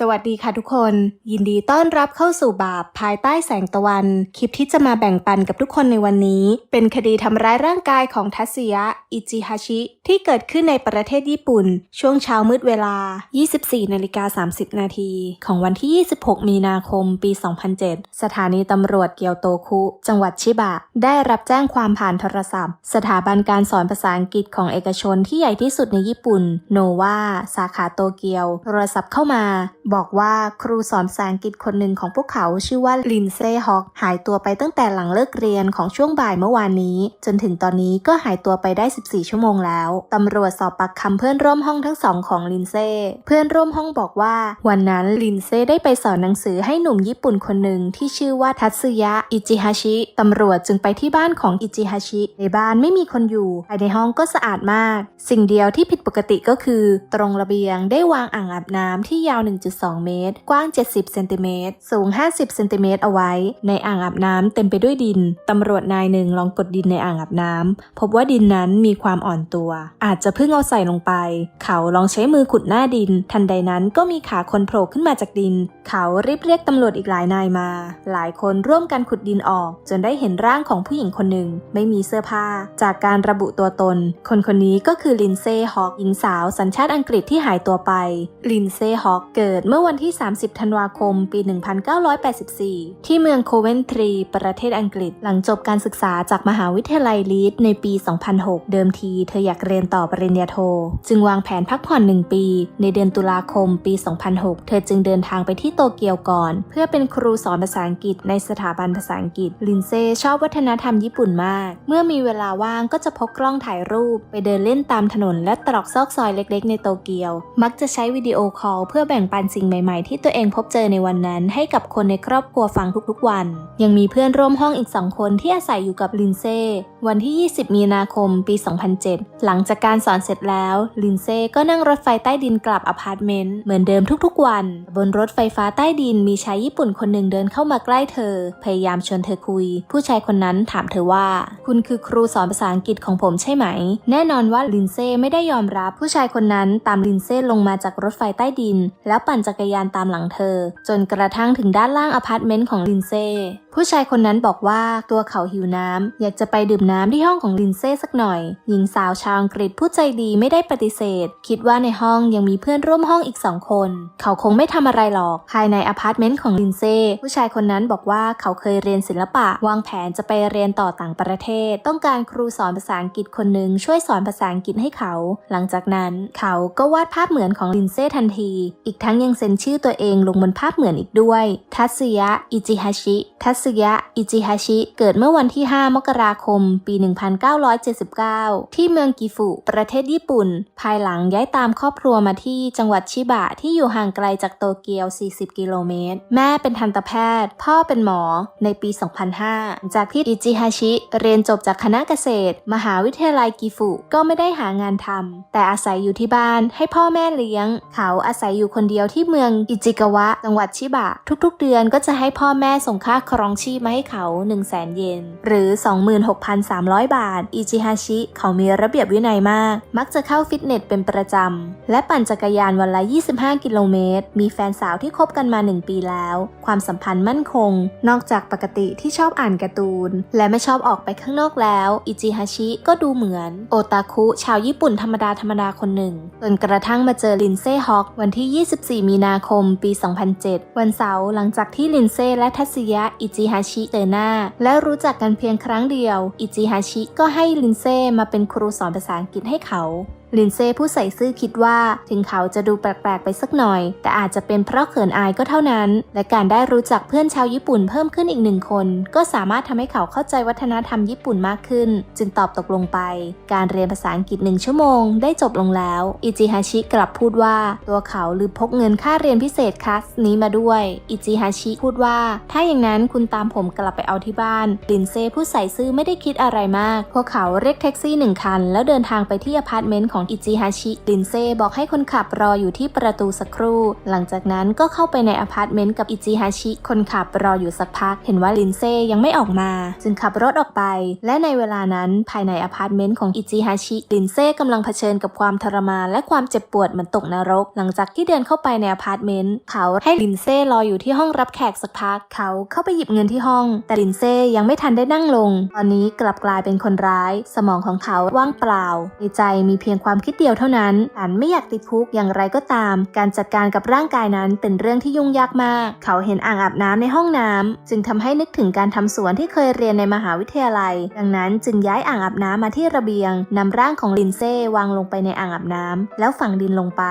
สวัสดีค่ะทุกคน ยินดีต้อนรับเข้าสู่บาปภายใต้แสงตะวัน คลิปที่จะมาแบ่งปันกับทุกคนในวันนี้ เป็นคดีทำร้ายร่างกายของทัศยะ อิจิฮาชิ ที่เกิดขึ้นในประเทศญี่ปุ่น ช่วงเช้ามืดเวลา 24นาฬิกา30 นาทีของวันที่ 26 มีนาคม ปี 2007 สถานีตำรวจเกียวโตคุ จังหวัดชิบะ ได้รับแจ้งความผ่านโทรศัพท์ สถาบันการสอนภาษาอังกฤษของเอกชนที่ใหญ่ที่สุดในญี่ปุ่น โนวาสาขาโตเกียว โทรศัพท์เข้ามาบอกว่าครูสอนภาษาอังกฤษคนหนึ่งของพวกเขาชื่อว่าลินเซ่ฮอกหายตัวไปตั้งแต่หลังเลิกเรียนของช่วงบ่ายเมื่อวานนี้ จนถึงตอนนี้ก็หายตัวไปได้ 14 ชั่วโมงแล้ว ตำรวจสอบปากคำเพื่อนร่วมห้องทั้งสองของลินเซ่เพื่อนร่วมห้องบอกว่า วันนั้นลินเซ่ได้ไปสอนหนังสือให้หนุ่มญี่ปุ่นคนหนึ่งที่ชื่อว่าทัตสึยะอิจิฮาชิตำรวจจึงไปที่บ้านของอิจิฮาชิในบ้านไม่มีคนอยู่ภายในห้องก็สะอาดมาก สิ่งเดียวที่ผิดปกติก็คือ ตรงระเบียงได้วางอ่างอาบน้ำที่ยาว2 เมตร กว้าง 70 เซนติเมตร สูง 50 เซนติเมตรเอาไว้ ในอ่างอาบน้ำเต็มไปด้วยดิน ตำรวจนายหนึ่งลองกดดินในอ่างอาบน้ำพบว่าดินนั้นมีความอ่อนตัว อาจจะเพิ่งเอาใส่ลงไป เขาลองใช้มือขุดหน้าดิน ทันใดนั้นก็มีขาคนโผล่ขึ้นมาจากดิน เขารีบเรียกตำรวจอีกหลายนายมา หลายคนร่วมกันขุดดินออก จนได้เห็นร่างของผู้หญิงคนหนึ่ง ไม่มีเสื้อผ้า จากการระบุตัวตน คนคนนี้ก็คือลินเซ่ฮอกหญิงสาวสัญชาติอังกฤษที่หายตัวไป ลินเซ่ฮอกเกิดเมื่อวันที่ 30 ธันวาคม ปี 1984 ที่เมืองโคเวนทรี ประเทศอังกฤษ หลังจบการศึกษาจากมหาวิทยาลัยลีดในปี 2006 เดิมทีเธออยากเรียนต่อปริญญาโท จึงวางแผนพักผ่อนหนึ่งปี ในเดือนตุลาคม ปี 2006 เธอจึงเดินทางไปที่โตเกียวก่อน เพื่อเป็นครูสอนภาษาอังกฤษในสถาบันภาษาอังกฤษ ลินเซ่ชอบวัฒนธรรมญี่ปุ่นมาก เมื่อมีเวลาว่างก็จะพกกล้องถ่ายรูป ไปเดินเล่นตามถนนและตรอกซอกซอยเล็ก ๆ ในโตเกียว มักจะใช้วิดีโอคอลเพื่อแบ่งปันสิ่งใหม่ๆ ที่ตัวเองพบเจอในวันนั้น ให้กับคนในครอบครัวฟังทุกๆวัน ยังมีเพื่อนร่วมห้องอีกสองคนที่อาศัยอยู่กับลินเซ่วันที่ 20 มีนาคม ปี 2007 หลังจากการสอนเสร็จแล้ว ลินเซ่ก็นั่งรถไฟใต้ดินกลับอพาร์ตเมนต์เหมือนเดิมทุกๆวัน บนรถไฟฟ้าใต้ดินมีชายญี่ปุ่นคนหนึ่งเดินเข้ามาใกล้เธอ พยายามชวนเธอคุย ผู้ชายคนนั้นถามเธอว่า คุณคือครูสอนภาษาอังกฤษของผมใช่ไหม แน่นอนว่าลินเซ่ไม่ได้ยอมรับผู้ชายคนนั้นตามลินเซ่ลงมาจากรถไฟใต้ดิน แล้วปั่นจักรยานตามหลังเธอ จนกระทั่งถึงด้านล่างอพาร์ตเมนต์ของลินเซ่ ผู้ชายคนนั้นบอกว่าตัวเขาหิวน้ำ อยากจะไปดื่มน้ำที่ห้องของลินเซ่สักหน่อย หญิงสาวชาวอังกฤษผู้ใจดีไม่ได้ปฏิเสธ คิดว่าในห้องยังมีเพื่อนร่วมห้องอีกสองคน เขาคงไม่ทำอะไรหรอก ภายในอพาร์ตเมนต์ของลินเซ่ผู้ชายคนนั้นบอกว่าเขาเคยเรียนศิลปะ วางแผนจะไปเรียนต่อต่างประเทศ ต้องการครูสอนภาษาอังกฤษคนหนึ่งช่วยสอนภาษาอังกฤษให้เขา หลังจากนั้น เขาก็วาดภาพเหมือนของลินเซ่ทันที อีกทั้งยังเซ็นชื่อตัวเองลงบนภาพเหมือนอีกด้วย ทัตสึยะอิจิฮาชิ ทัตสึยะ อิจิฮาชิ เกิดเมื่อวันที่ 5 มกราคม ปี 1979 ที่เมืองกิฟุ ประเทศญี่ปุ่น ภายหลังย้ายตามครอบครัวมาที่จังหวัดชิบะที่อยู่ห่างไกลจากโตเกียว 40 กิโลเมตร แม่เป็นทันตแพทย์ พ่อเป็นหมอ ในปี 2005 จากที่อิจิฮาชิ เรียนจบจากคณะเกษตร มหาวิทยาลัยกิฟุ ก็ไม่ได้หางานทำ แต่อาศัยอยู่ที่บ้านให้พ่อแม่เลี้ยง เขาอาศัยอยู่คนเดียวที่เมืองอิจิกาวะ จังหวัดชิบะ ทุกๆ เดือนก็จะให้พ่อแม่ส่งค่าครองชีพมาให้เขา 1 0 0 0 0แสนเยน หรือ 26,300 บาท อิจิฮาชิ เขามีระเบียบวินัยมาก มักจะเข้าฟิตเนสเป็นประจำ และปั่นจักรยานวันละ 25 กิโลเมตร มีแฟนสาวที่คบกันมา 1 ปีแล้ว ความสัมพันธ์มั่นคง นอกจากปกติที่ชอบอ่านการ์ตูน และไม่ชอบออกไปข้างนอกแล้ว อิจิฮาชิก็ดูเหมือน โอตาคุ ชาวญี่ปุ่นธรรมดาธรรมดาคนหนึ่ง จนกระทั่งมาเจอลินเซ่ฮอกวันที่ 24 มีนาคม ปี 2007 วันเสาร์หลังจากที่ลินเซ่และทัศยะอิจิฮาชิเตอหน้าและรู้จักกันเพียงครั้งเดียว อิจิฮาชิก็ให้ลินเซ่มาเป็นครูสอนภาษาอังกฤษให้เขาลินเซ่ผู้ใส่ซื่อคิดว่าถึงเขาจะดูแปลกๆไปสักหน่อย แต่อาจจะเป็นเพราะเขินอายก็เท่านั้น และการได้รู้จักเพื่อนชาวญี่ปุ่นเพิ่มขึ้นอีกหนึ่งคน ก็สามารถทำให้เขาเข้าใจวัฒนธรรมญี่ปุ่นมากขึ้น จึงตอบตกลงไป การเรียนภาษาอังกฤษหนึ่งชั่วโมงได้จบลงแล้วอิจิฮาชิกลับพูดว่าตัวเขาลืมพกเงินค่าเรียนพิเศษคลาสนี้มาด้วยอิจิฮาชิพูดว่า ถ้าอย่างนั้นคุณตามผมกลับไปเอาที่บ้านลินเซ่ผู้ใส่ซื่อไม่ได้คิดอะไรมาก พวกเขาเรียกแท็กซี่หนึ่งคัน แล้วเดินทางไปที่อพาร์ตเมนต์ของอิจิฮาชิลินเซ่บอกให้คนขับรออยู่ที่ประตูสักครู่ หลังจากนั้นก็เข้าไปในอพาร์ตเมนต์กับอิจิฮาชิ คนขับรออยู่สักพัก เห็นว่าลินเซ่ยังไม่ออกมา จึงขับรถออกไป และในเวลานั้นภายในอพาร์ตเมนต์ของอิจิฮาชิลินเซ่กำลังเผชิญกับความทรมานและความเจ็บปวดเหมือนตกนรก หลังจากที่เดินเข้าไปในอพาร์ตเมนต์เขาให้ลินเซ่รออยู่ที่ห้องรับแขกสักพัก เขาเข้าไปหยิบเงินที่ห้อง แต่ลินเซ่ยังไม่ทันได้นั่งลง ตอนนี้กลับกลายเป็นคนร้าย สมองของเขาว่างเปล่าในใจมีเพียงความคิดเดียวเท่านั้นฉันไม่อยากติดคุกอย่างไรก็ตาม การจัดการกับร่างกายนั้นเป็นเรื่องที่ยุ่งยากมาก เขาเห็นอ่างอาบน้ำในห้องน้ำจึงทำให้นึกถึงการทำสวนที่เคยเรียนในมหาวิทยาลัย ดังนั้นจึงย้ายอ่างอาบน้ำมาที่ระเบียงนำร่างของลินเซ่วางลงไปในอ่างอาบน้ำแล้วฝังดินลงไป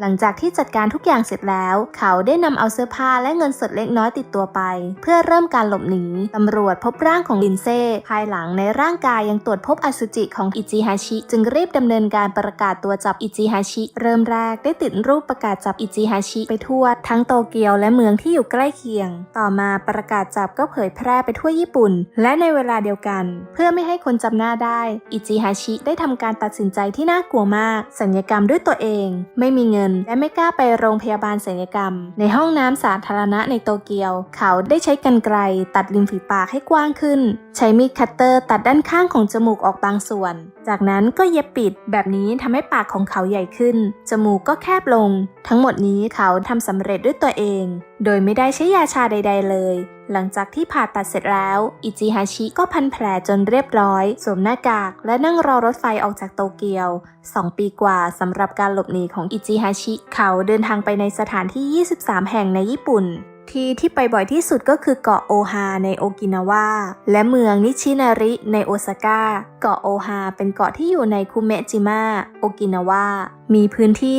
หลังจากที่จัดการทุกอย่างเสร็จแล้ว เขาได้นำเอาเสื้อผ้าและเงินสดเล็กน้อยติดตัวไป เพื่อเริ่มการหลบหนีตำรวจพบร่างของลินเซ่ภายหลังในร่างกายยังตรวจพบอสุจิของอิจิฮาชิ จึงรีบดำเนินการปประกาศตัวจับอิจิฮาชิ เริ่มแรกได้ติดรูปประกาศจับอิจิฮาชิไปทั่ว ทั้งโตเกียวและเมืองที่อยู่ใกล้เคียง ต่อมาประกาศจับก็เผยแพร่ไปทั่วญี่ปุ่น และในเวลาเดียวกัน เพื่อไม่ให้คนจำหน้าได้ อิจิฮาชิได้ทำการตัดสินใจที่น่ากลัวมาก สัญญกรรมด้วยตัวเอง ไม่มีเงิน และไม่กล้าไปโรงพยาบาลสัญญกรรม ในห้องน้ำสาธารณะในโตเกียว เขาได้ใช้กรรไกรตัดริมฝีปากให้กว้างขึ้น ใช้มีดคัตเตอร์ตัดด้านข้างของจมูกออกบางส่วน จากนั้นก็เย็บปิดแบบนี้ทำให้ปากของเขาใหญ่ขึ้น จมูกก็แคบลง ทั้งหมดนี้เขาทำสำเร็จด้วยตัวเอง โดยไม่ได้ใช้ยาชาใด ๆ เลย หลังจากที่ผ่าตัดเสร็จแล้ว อิจิฮาชิก็พันแผลจนเรียบร้อย สวมหน้ากาก และนั่งรอรถไฟออกจากโตเกียว 2 ปีกว่าสำหรับการหลบหนีของอิจิฮาชิ เขาเดินทางไปในสถานที่ 23 แห่งในญี่ปุ่น ที่ที่ไปบ่อยที่สุดก็คือเกาะโอฮาในโอกินาวาและเมืองนิชินาริในโอซาก้า เกาะโอฮาเป็นเกาะที่อยู่ในคุเมจิมะโอกินาวามีพื้นที่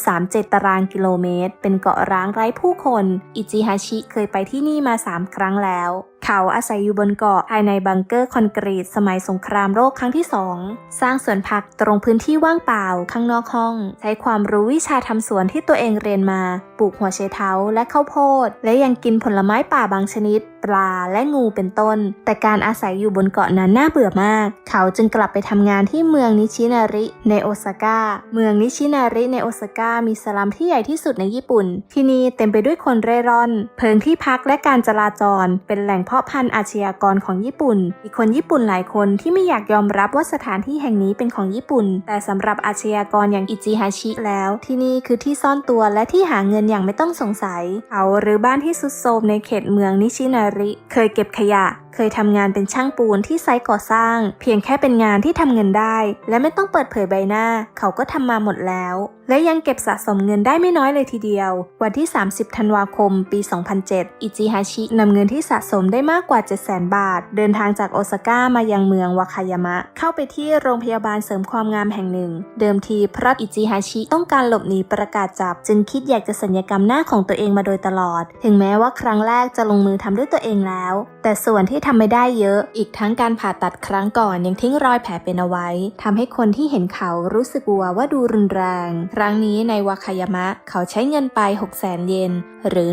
0.37 ตารางกิโลเมตร เป็นเกาะร้างไร้ผู้คน อิจิฮาชิเคยไปที่นี่มา 3 ครั้งแล้ว เขาอาศัยอยู่บนเกาะภายในบังเกอร์คอนกรีตสมัยสงครามโลกครั้งที่2สร้างสวนผักตรงพื้นที่ว่างเปล่าข้างนอกห้อง ใช้ความรู้วิชาทำสวนที่ตัวเองเรียนมา ปลูกหัวไชเท้าและข้าวโพด และยังกินผลไม้ป่าบางชนิด ปลาและงูเป็นต้น แต่การอาศัยอยู่บนเกาะนั้นน่าเบื่อมาก เขาจึงกลับไปทำงานที่เมืองนิชินาริในโอซาก้า เมืองนิชินาริในโอซาก้ามีสลัมที่ใหญ่ที่สุดในญี่ปุ่น ที่นี่เต็มไปด้วยคนเร่ร่อน เพิงที่พักและการจราจร เป็นแหล่งเพาะพันธุ์อาชญากรของญี่ปุ่น มีคนญี่ปุ่นหลายคนที่ไม่อยากยอมรับว่าสถานที่แห่งนี้เป็นของญี่ปุ่น แต่สำหรับอาชญากรอย่างอิจิฮาชิแล้ว ที่นี่คือที่ซ่อนตัวและที่หาเงินอย่างไม่ต้องสงสัย เขาหรือบ้านที่สุดโทมในเขตเมืองนิชินาริ เคยเก็บขยะ เคยทำงานเป็นช่างปูนที่ไซต์ก่อสร้าง เพียงแค่เป็นงานที่ทำเงินได้ และไม่ต้องเปิดเผยใบหน้า เขาก็ทำมาหมดแล้ว และยังเก็บสะสมเงินได้ไม่น้อยเลยทีเดียว วันที่ 30 ธันวาคม ปี 2007 อิจิฮาชินำเงินที่สะสมได้มากกว่า 700,000 บาท เดินทางจากโอซาก้ามายังเมืองวาคายามะ เข้าไปที่โรงพยาบาลเสริมความงามแห่งหนึ่ง เดิมทีเพราะอิจิฮาชิต้องการหลบหนีประกาศจับ จึงคิดอยากจะสัญญกรรมหน้าของตัวเองมาโดยตลอด ถึงแม้ว่าครั้งแรกจะลงมือทำด้วยตัวเองแล้ว แต่ส่วนที่ทำไม่ได้เยอะ อีกทั้งการผ่าตัดครั้งก่อนยังทิ้งรอยแผลเป็นเอาไว้ทำให้คนที่เห็นเขารู้สึกกลัวว่าดูรุนแรง ครั้งนี้ในวากายามะเขาใช้เงินไป 600,000เยน หรือ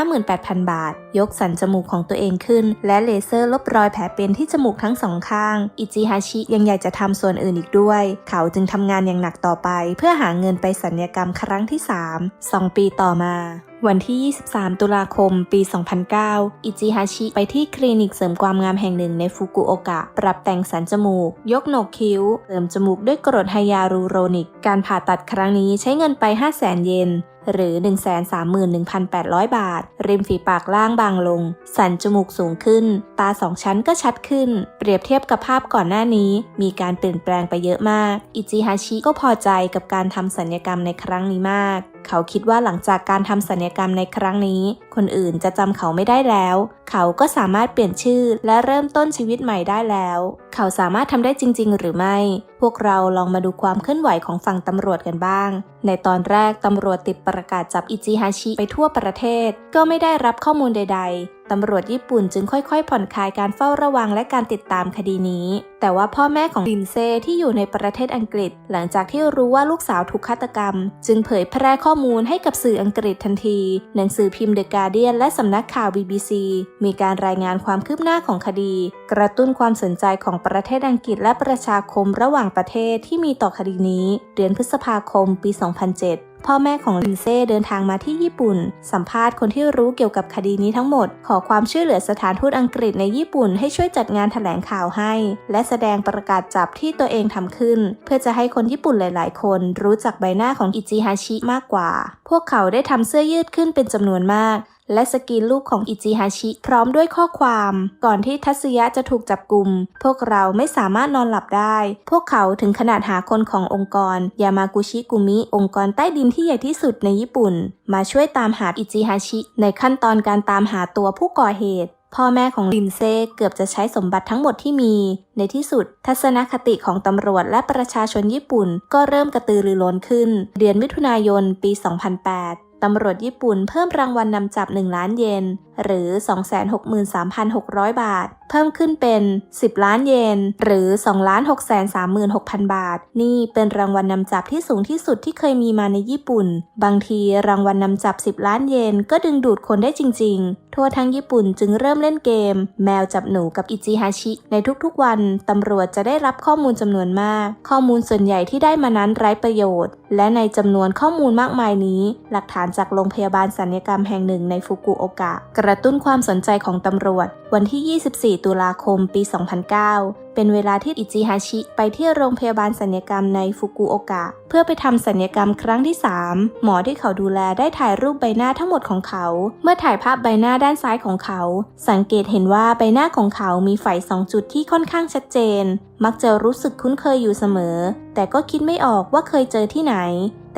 158,000 บาท ยกสันจมูกของตัวเองขึ้น และเลเซอร์ลบรอยแผลเป็นที่จมูกทั้งสองข้าง อิจิฮาชิยังอยากจะทำส่วนอื่นอีกด้วย เขาจึงทำงานอย่างหนักต่อไป เพื่อหาเงินไปสัญญกรรมครั้งที่ 3 2 ปีต่อมาวันที่ 23 ตุลาคม ปี 2009 อิจิฮาชิไปที่คลินิกเสริมความงามแห่งหนึ่งในฟุกุโอกะ ปรับแต่งสันจมูก ยกโหนกคิ้ว เสริมจมูกด้วยกรดไฮยาลูโรนิก การผ่าตัดครั้งนี้ใช้เงินไป 500,000 เยน หรือ 131,800 บาท ริมฝีปากล่างบางลง สันจมูกสูงขึ้น ตาสองชั้นก็ชัดขึ้น เปรียบเทียบกับภาพก่อนหน้านี้ มีการเปลี่ยนแปลงไปเยอะมาก อิจิฮาชิก็พอใจกับการทำสัญญกรรมในครั้งนี้มาก เขาคิดว่าหลังจากการทำสัญญกรรมในครั้งนี้ คนอื่นจะจำเขาไม่ได้แล้ว เขาก็สามารถเปลี่ยนชื่อและเริ่มต้นชีวิตใหม่ได้แล้ว เขาสามารถทำได้จริง ๆ หรือไม่ พวกเราลองมาดูความเคลื่อนไหวของฝั่งตำรวจกันบ้าง ในตอนแรกตำรวจติดประกาศจับอิจิฮาชิไปทั่วประเทศ ก็ไม่ได้รับข้อมูลใด ๆ ตำรวจญี่ปุ่นจึงค่อยๆ ผ่อนคลายการเฝ้าระวังและการติดตามคดีนี้ แต่ว่าพ่อแม่ของลินเซ่ที่อยู่ในประเทศอังกฤษ หลังจากที่รู้ว่าลูกสาวถูกฆาตกรรม จึงเผยแพร่ข้อมูลให้กับสื่ออังกฤษทันที หนังสือพิมพ์เดอะการเดียนและสำนักข่าว BBC มีการรายงานความคืบหน้าของคดี กระตุ้นความสนใจของประเทศอังกฤษและประชาคมระหว่างประเทศที่มีต่อคดีนี้ เดือนพฤษภาคมปี 2007 พ่อแม่ของลินเซ่เดินทางมาที่ญี่ปุ่น สัมภาษณ์คนที่รู้เกี่ยวกับคดีนี้ทั้งหมด ขอความช่วยเหลือสถานทูตอังกฤษในญี่ปุ่นให้ช่วยจัดงานแถลงข่าวให้ และแสดงประกาศจับที่ตัวเองทำขึ้น เพื่อจะให้คนญี่ปุ่นหลาย ๆ คนรู้จักใบหน้าของอิจิฮาชิมากกว่า พวกเขาได้ทำเสื้อยืดขึ้นเป็นจำนวนมาก และสกรีนรูปของอิจิฮาชิ พร้อมด้วยข้อความ ก่อนที่ทัศยะจะถูกจับกลุ่ม พวกเราไม่สามารถนอนหลับได้ พวกเขาถึงขนาดหาคนขององค์กร ยามากุชิกุมิ องค์กรใต้ดินที่ใหญ่ที่สุดในญี่ปุ่น มาช่วยตามหาอิจิฮาชิ ในขั้นตอนการตามหาตัวผู้ก่อเหตุพ่อแม่ของลินเซ่เกือบจะใช้สมบัติทั้งหมดที่มี ในที่สุด ทัศนคติของตำรวจและประชาชนญี่ปุ่น ก็เริ่มกระตือรือร้นขึ้น เดือนมิถุนายนปี 2008 ตำรวจญี่ปุ่นเพิ่มรางวัลนนำจับ 1 ล้านเยน หรือ 263,600 บาท เพิ่มขึ้นเป็น 10 ล้านเยน หรือ 2,636,000 บาท นี่เป็นรางวัลนนำจับที่สูงที่สุดที่เคยมีมาในญี่ปุ่น บางทีรางวัลนนำจับ 10 ล้านเยนก็ดึงดูดคนได้จริง ๆ ทั่วทั้งญี่ปุ่นจึงเริ่มเล่นเกม แมวจับหนูกับอิจิฮาชิ ในทุกๆวันตำรวจจะได้รับข้อมูลจำนวนมาก ข้อมูลส่วนใหญ่ที่ได้มานั้นไร้ประโยชน์และในจำนวนข้อมูลมากมายนี้ หลักฐานจากโรงพยาบาลสัญญกรรมแห่งหนึ่งในฟุกุโอกะ กระตุ้นความสนใจของตำรวจ วันที่ 24 ตุลาคม ปี 2009 เป็นเวลาที่อิจิฮาชิไปที่โรงพยาบาลสัญญกรรมในฟุกุโอกะ เพื่อไปทำสัญญกรรมครั้งที่ 3 หมอที่เขาดูแลได้ถ่ายรูปใบหน้าทั้งหมดของเขา เมื่อถ่ายภาพใบหน้าด้านซ้ายของเขา สังเกตเห็นว่าใบหน้าของเขามีไฝสองจุดที่ค่อนข้างชัดเจน มักจะรู้สึกคุ้นเคยอยู่เสมอ แต่ก็คิดไม่ออกว่าเคยเจอที่ไหน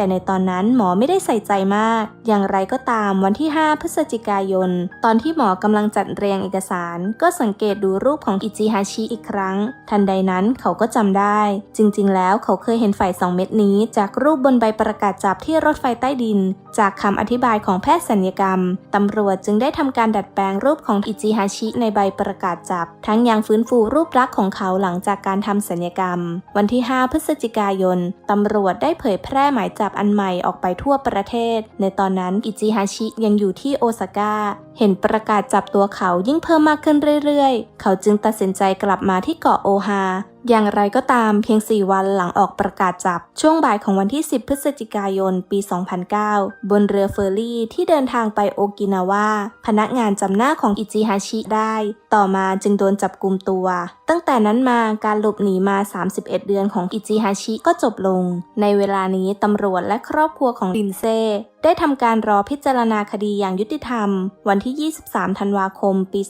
แต่ในตอนนั้นหมอไม่ได้ใส่ใจมาก อย่างไรก็ตามวันที่ 5 พฤศจิกายน ตอนที่หมอกำลังจัดเรียงเอกสาร ก็สังเกตดูรูปของอิจิฮาชิอีกครั้ง ทันใดนั้นเขาก็จำได้ จริงๆ แล้วเขาเคยเห็นไฟสองเม็ดนี้ จากรูปบนใบประกาศจับที่รถไฟใต้ดิน จากคำอธิบายของแพทย์สัญญกรรมตำรวจจึงได้ทำการดัดแปลงรูปของอิจิฮาชิในใบประกาศจับ ทั้งยังฟื้นฟูรูปลักษณ์ของเขาหลังจากการทำสัญญกรรม วันที่ 5 พฤศจิกายนตำรวจได้เผยแพร่หมายจับอันใหม่ออกไปทั่วประเทศ ในตอนนั้นอิจิฮาชิยังอยู่ที่โอซาก้า เห็นประกาศจับตัวเขายิ่งเพิ่มมากขึ้นเรื่อยๆ เขาจึงตัดสินใจกลับมาที่เกาะโอฮาอย่างไรก็ตามเพียง 4 วันหลังออกประกาศจับ ช่วงบ่ายของวันที่ 10 พฤศจิกายน ปี 2009 บนเรือเฟอร์รี่ที่เดินทางไปโอกินาวาพนักงานจำหน้าของอิจิฮาชิได้ ต่อมาจึงโดนจับกลุ่มตัว ตั้งแต่นั้นมาการหลบหนีมา 31 เดือนของอิจิฮาชิก็จบลง ในเวลานี้ตำรวจและครอบครัวของลินเซ่ได้ทำการรอพิจารณาคดีอย่างยุติธรรม วันที่ 23 ธันวาคม ปี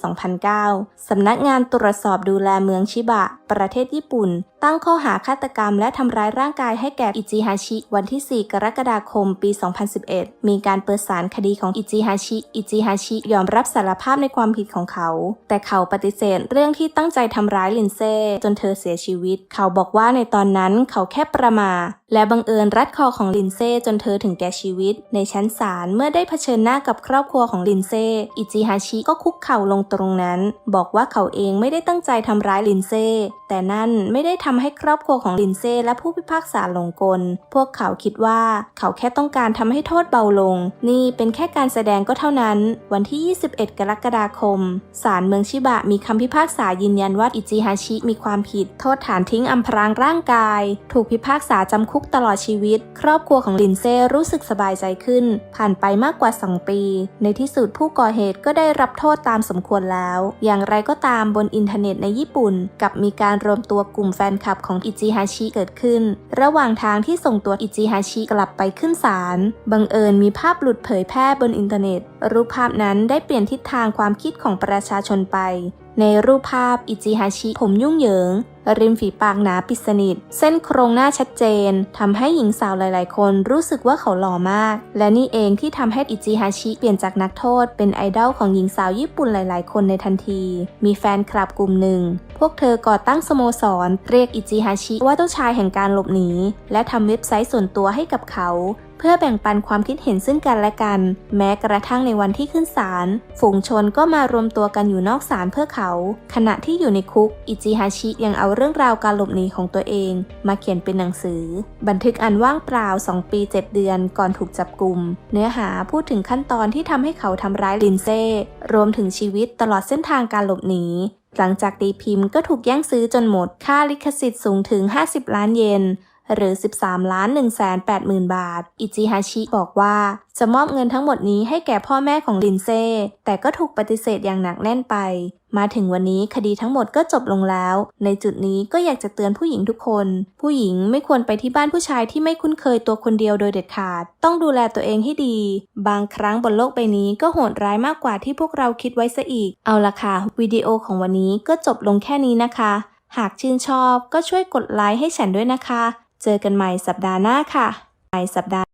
2009 สำนักงานตรวจสอบดูแลเมืองชิบะ ประเทศญี่ปุ่น ตั้งข้อหาฆาตกรรมและทำร้ายร่างกายให้แก่อิจิฮาชิ วันที่ 4 กรกฎาคม ปี 2011 มีการเปิดสารคดีของอิจิฮาชิ อิจิฮาชิยอมรับสารภาพในความผิดของเขา แต่เขาปฏิเสธเรื่องที่ตั้งใจทำร้ายลินเซ่จนเธอเสียชีวิต เขาบอกว่าในตอนนั้นเขาแค่ประมาท และบังเอิญรัดคอของลินเซ่จนเธอถึงแก่ชีวิต ในชั้นศาลเมื่อได้เผชิญหน้ากับครอบครัวของลินเซ่อิจิฮาชิก็คุกเข่าลงตรงนั้น บอกว่าเขาเองไม่ได้ตั้งใจทำร้ายลินเซ่แต่นั่นไม่ได้ทำให้ครอบครัวของลินเซ่และผู้พิพากษาหลงกล พวกเขาคิดว่าเขาแค่ต้องการทำให้โทษเบาลง นี่เป็นแค่การแสดงก็เท่านั้น วันที่ 21 กรกฎาคมศาลเมืองชิบะมีคำพิพากษายืนยันว่าอิจิฮาชิมีความผิด โทษฐานทิ้งอำพรางร่างกาย ถูกพิพากษาจำคุกตลอดชีวิต ครอบครัวของลินเซ่รู้สึกสบายใจขึ้น ผ่านไปมากกว่า 2 ปี ในที่สุดผู้ก่อเหตุก็ได้รับโทษตามสมควรแล้ว อย่างไรก็ตามบนอินเทอร์เน็ตในญี่ปุ่น กับมีการรวมตัวกลุ่มแฟนคลับของอิจิฮาชิเกิดขึ้น ระหว่างทางที่ส่งตัวอิจิฮาชิกลับไปขึ้นศาลบังเอิญมีภาพหลุดเผยแพร่บนอินเทอร์เน็ต รูปภาพนั้นได้เปลี่ยนทิศทางความคิดของประชาชนไป ในรูปภาพอิจิฮาชิผมยุ่งเหยิง ริมฝีปากหนาปิดสนิท เส้นโครงหน้าชัดเจนทำให้หญิงสาวหลาย ๆ คนรู้สึกว่าเขาหล่อมาก และนี่เองที่ทำให้อิจิฮาชิเปลี่ยนจากนักโทษ เป็นไอดอลของหญิงสาวญี่ปุ่นหลาย ๆ คนในทันที มีแฟนคลับกลุ่มหนึ่ง พวกเธอก่อตั้งสโมสร เรียกอิจิฮาชิว่าเจ้าชายแห่งการหลบหนี และทำเว็บไซต์ส่วนตัวให้กับเขา เพื่อแบ่งปันความคิดเห็นซึ่งกันและกัน แม้กระทั่งในวันที่ขึ้นศาลฝูงชนก็มารวมตัวกันอยู่นอกศาลเพื่อเขา ขณะที่อยู่ในคุก อิจิฮาชิยังเอาเรื่องราวการหลบหนีของตัวเอง มาเขียนเป็นหนังสือ บันทึกอันว่างเปล่า 2 ปี 7 เดือนก่อนถูกจับกลุ่ม เนื้อหาพูดถึงขั้นตอนที่ทำให้เขาทำร้ายลินเซ่รวมถึงชีวิตตลอดเส้นทางการหลบหนีหลังจากตีพิมพ์ก็ถูกแย่งซื้อจนหมด ค่าลิขสิทธิ์สูงถึง 50 ล้านเยน หรือ 13ล้าน1 8 0 0 0 บาท อิจิฮาชิบอกว่า จะมอบเงินทั้งหมดนี้ให้แก่พ่อแม่ของลินเซ่แต่ก็ถูกปฏิเสธอย่างหนักแน่นไป มาถึงวันนี้คดีทั้งหมดก็จบลงแล้ว ในจุดนี้ก็อยากจะเตือนผู้หญิงทุกคน ผู้หญิงไม่ควรไปที่บ้านผู้ชายที่ไม่คุ้นเคยตัวคนเดียวโดยเด็ดขาด ต้องดูแลตัวเองให้ดี บางครั้งบนโลกใบนี้ก็โหดร้ายมากกว่าที่พวกเราคิดไว้ซะอีก เอาละค่ะวิดีโอของวันนี้ก็จบลงแค่นี้นะคะ หากชื่นชอบก็ช่วยกดไลค์ให้ฉันด้วยนะคะ เจอกันใหม่สัปดาห์หน้าค่ะใหม่สัปดาห์